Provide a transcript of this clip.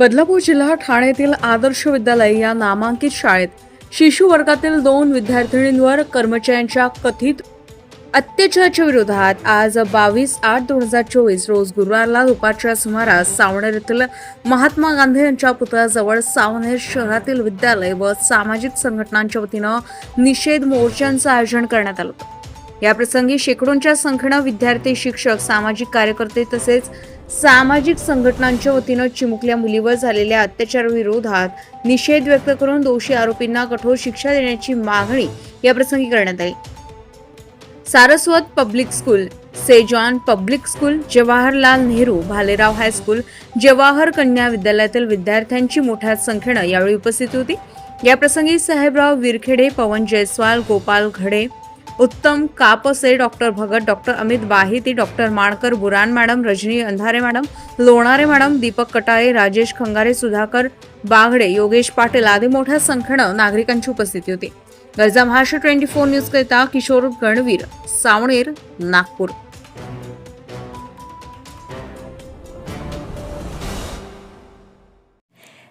बदलापूर जिल्हा ठाणे येथील आदर्श विद्यालय या नामांकित शाळेत शिशु वर्गातील दोन विद्यार्थिनींवर कर्मचाऱ्यांच्या कथित अत्याचाराच्या विरोधात आज बावीस आठ दोन हजार चोवीस रोज गुरुवारला दुपारच्या सुमारास सावनेर येथील महात्मा गांधी यांच्या पुतळ्याजवळ सावनेर शहरातील विद्यालय व सामाजिक संघटनांच्या वतीनं निषेध मोर्चांचं आयोजन करण्यात आलं होतं. याप्रसंगी शेकडोंच्या संख्येनं विद्यार्थी शिक्षक सामाजिक कार्यकर्ते तसेच सामाजिक संघटनांच्या वतीनं चिमुकल्या मुलीवर झालेल्या अत्याचाराविरोधात निषेध व्यक्त करून दोषी आरोपींना कठोर शिक्षा देण्याची मागणी याप्रसंगी करण्यात आली. Saraswat public school सेजॉन public school Jawaharlal Nehru Bhalerao high school Jawahar कन्या विद्यालयातील विद्यार्थ्यांची मोठ्या संख्येनं यावेळी उपस्थित होती. याप्रसंगी साहेबराव विरखेडे पवन Jaiswal Gopal Ghade Uttam Kapse doctor Bhagat doctor Amit Bahiti doctor Mankar Buran madam Rajani Andhare madam Lonare madam Deepak Katale Rajesh Khangare Sudhakar Bagde Yogesh Patil आदी मोठ्या संख्येनं नागरिकांची उपस्थिती होती. गरजा महाराष्ट्र ट्वेंटी फोर न्यूज करिता किशोर गणवीर सावणेर नागपूर.